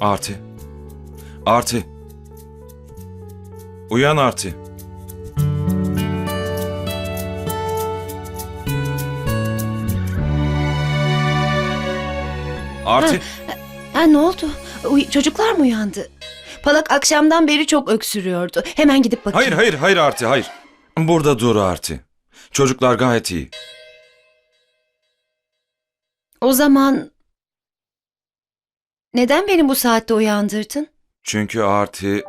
Arti. Arti. Uyan Arti. Arti. Ha ne oldu? Uy- çocuklar mı uyandı? Palak akşamdan beri çok öksürüyordu. Hemen gidip bakayım. Hayır hayır hayır Arti hayır. Burada dur Arti. Çocuklar gayet iyi. O zaman neden beni bu saatte uyandırdın? Çünkü Arti...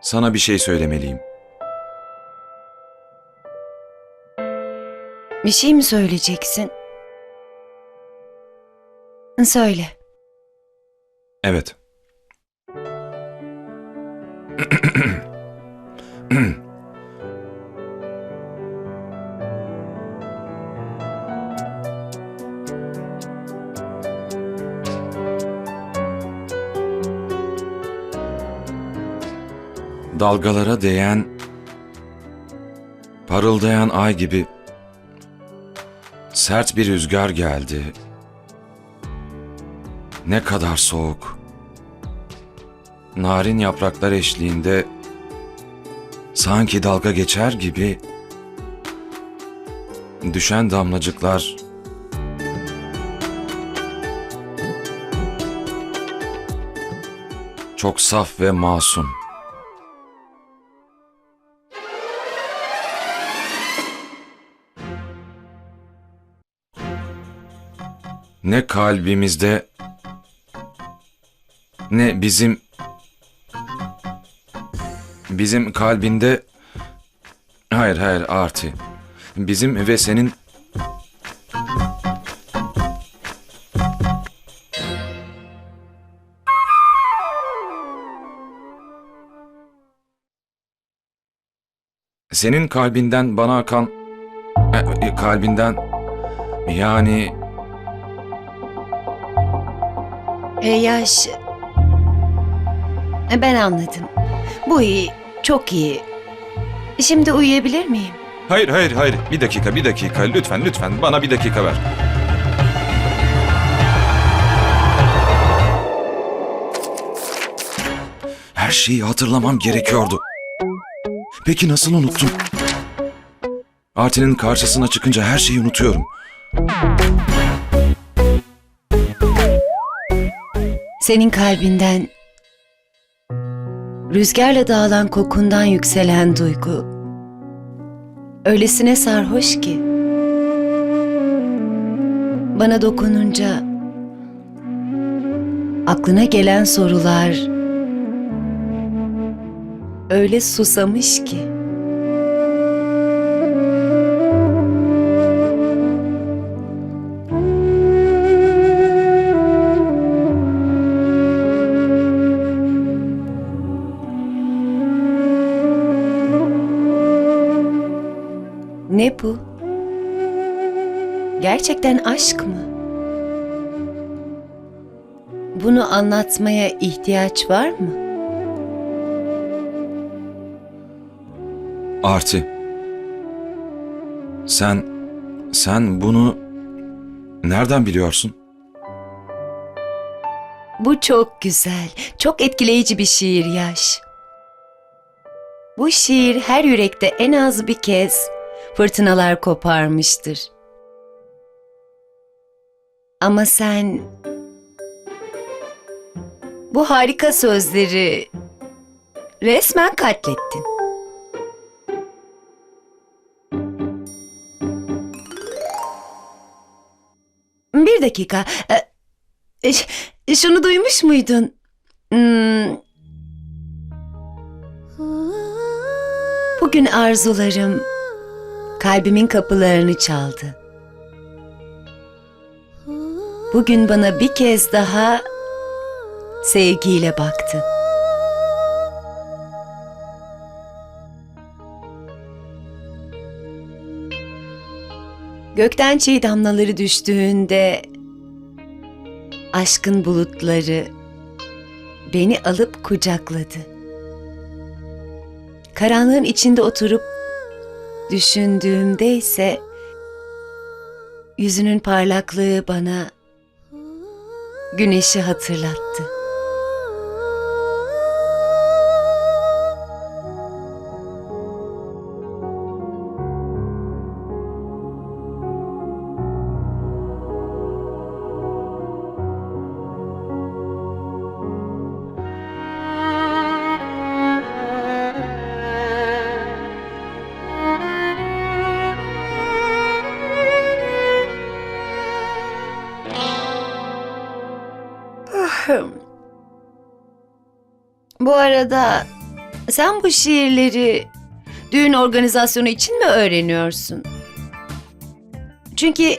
Sana bir şey söylemeliyim. Bir şey mi söyleyeceksin? Söyle. Evet. Dalgalara değen, parıldayan ay gibi sert bir rüzgar geldi. Ne kadar soğuk. Narin yapraklar eşliğinde sanki dalga geçer gibi düşen damlacıklar çok saf ve masum. Ne kalbimizde ne bizim bizim kalbinde hayır hayır artı. Bizim ve senin senin kalbinden bana akan e, e, kalbinden yani yaş... E, Ben anladım. Bu iyi, çok iyi. Şimdi uyuyabilir miyim? Hayır hayır hayır bir dakika bir dakika lütfen lütfen bana bir dakika ver. Her şeyi hatırlamam gerekiyordu. Peki nasıl unuttum? Artin'in karşısına çıkınca her şeyi unutuyorum. Senin kalbinden rüzgarla dağılan kokundan yükselen duygu. Öylesine sarhoş ki bana dokununca aklına gelen sorular öyle susamış ki Gerçekten aşk mı? Bunu anlatmaya ihtiyaç var mı? Arti. Sen, sen bunu nereden biliyorsun? Bu çok güzel, çok etkileyici bir şiir Yaş. Bu şiir her yürekte en az bir kez fırtınalar koparmıştır. Ama sen bu harika sözleri resmen katlettin. Bir dakika. E, ş- Şunu duymuş muydun? Hmm. Bugün arzularım kalbimin kapılarını çaldı. Bugün bana bir kez daha sevgiyle baktı. Gökten çiğ damlaları düştüğünde aşkın bulutları beni alıp kucakladı. Karanlığın içinde oturup düşündüğümde ise yüzünün parlaklığı bana güneşi hatırlattı. Arada sen bu şiirleri düğün organizasyonu için mi öğreniyorsun? Çünkü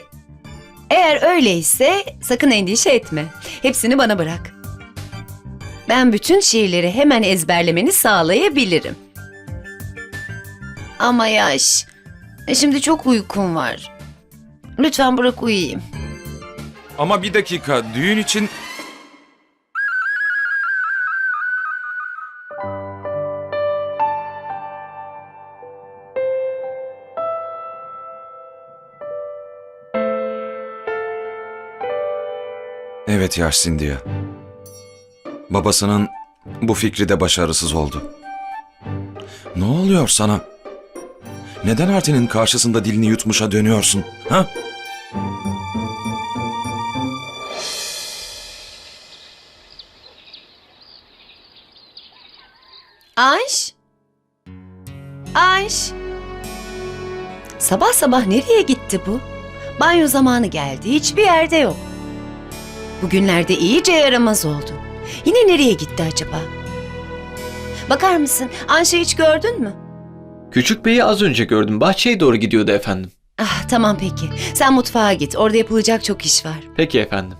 eğer öyleyse sakın endişe etme. Hepsini bana bırak. Ben bütün şiirleri hemen ezberlemeni sağlayabilirim. Ama yaş, şimdi çok uykum var. Lütfen bırak uyuyayım. Ama bir dakika düğün için... Evet yaş Cynthia. Babasının bu fikri de başarısız oldu. Ne oluyor sana? Neden Artin'in karşısında dilini yutmuşa dönüyorsun? Ha? Anş? Anş? Sabah sabah nereye gitti bu? Banyo zamanı geldi, hiçbir yerde yok. Bugünlerde iyice yaramaz oldu. Yine nereye gitti acaba? Bakar mısın? Anş'ı hiç gördün mü? Küçük beyi az önce gördüm. Bahçeye doğru gidiyordu efendim. Ah tamam peki. Sen mutfağa git. Orada yapılacak çok iş var. Peki efendim.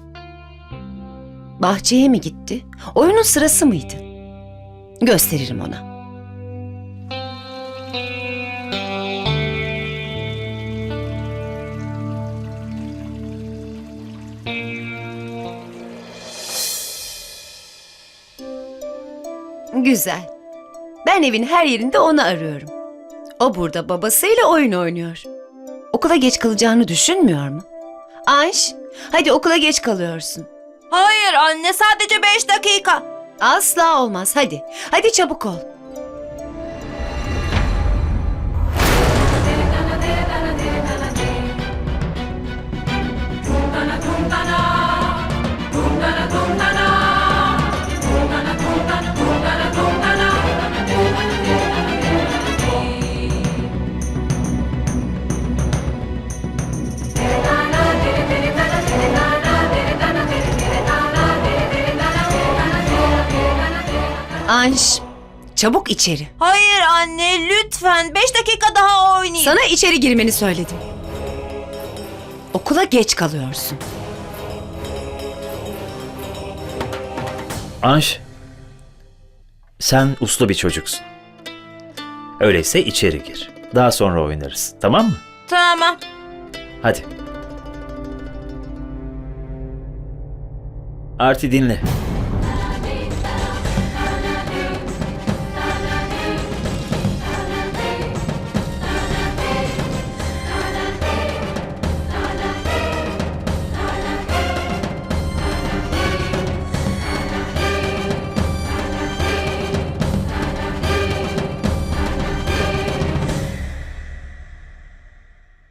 Bahçeye mi gitti? Oyunun sırası mıydı? Gösteririm ona. Güzel. Ben evin her yerinde onu arıyorum. O burada babasıyla oyun oynuyor. Okula geç kalacağını düşünmüyor mu? Anş, hadi okula geç kalıyorsun. Hayır anne sadece beş dakika. Asla olmaz. Hadi. Hadi çabuk ol. Anş, çabuk içeri. Hayır anne lütfen beş dakika daha oynayayım. Sana içeri girmeni söyledim. Okula geç kalıyorsun. Anş, sen uslu bir çocuksun. Öyleyse içeri gir. Daha sonra oynarız. Tamam mı? Tamam. Hadi. Arti dinle.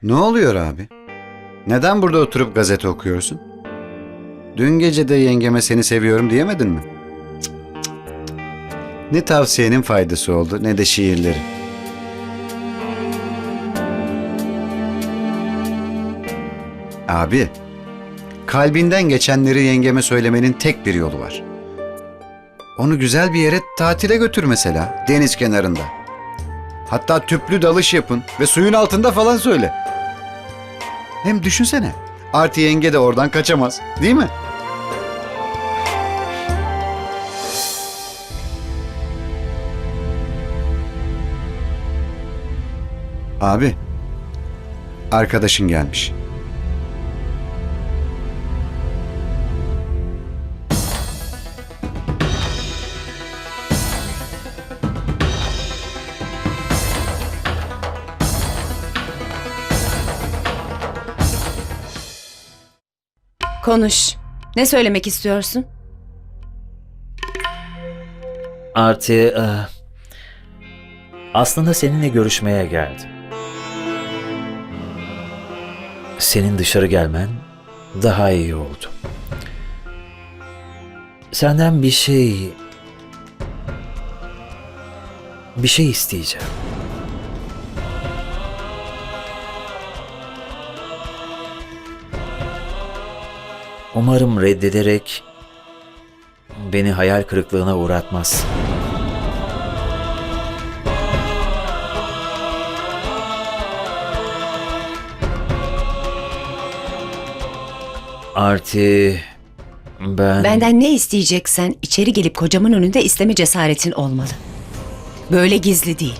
Ne oluyor abi? Neden burada oturup gazete okuyorsun? Dün gece de yengeme seni seviyorum diyemedin mi? Ne tavsiyenin faydası oldu ne de şiirleri. Abi, kalbinden geçenleri yengeme söylemenin tek bir yolu var. Onu güzel bir yere tatile götür mesela, deniz kenarında. Hatta tüplü dalış yapın ve suyun altında falan söyle. Hem düşünsene. Artı yenge de oradan kaçamaz. Değil mi? Abi. Arkadaşın gelmiş. Konuş. Ne söylemek istiyorsun? Artı e, aslında seninle görüşmeye geldim. Senin dışarı gelmen daha iyi oldu. Senden bir şey bir şey isteyeceğim. Umarım reddederek beni hayal kırıklığına uğratmaz. Artı ben Benden ne isteyeceksen içeri gelip kocamın önünde isteme cesaretin olmalı. Böyle gizli değil.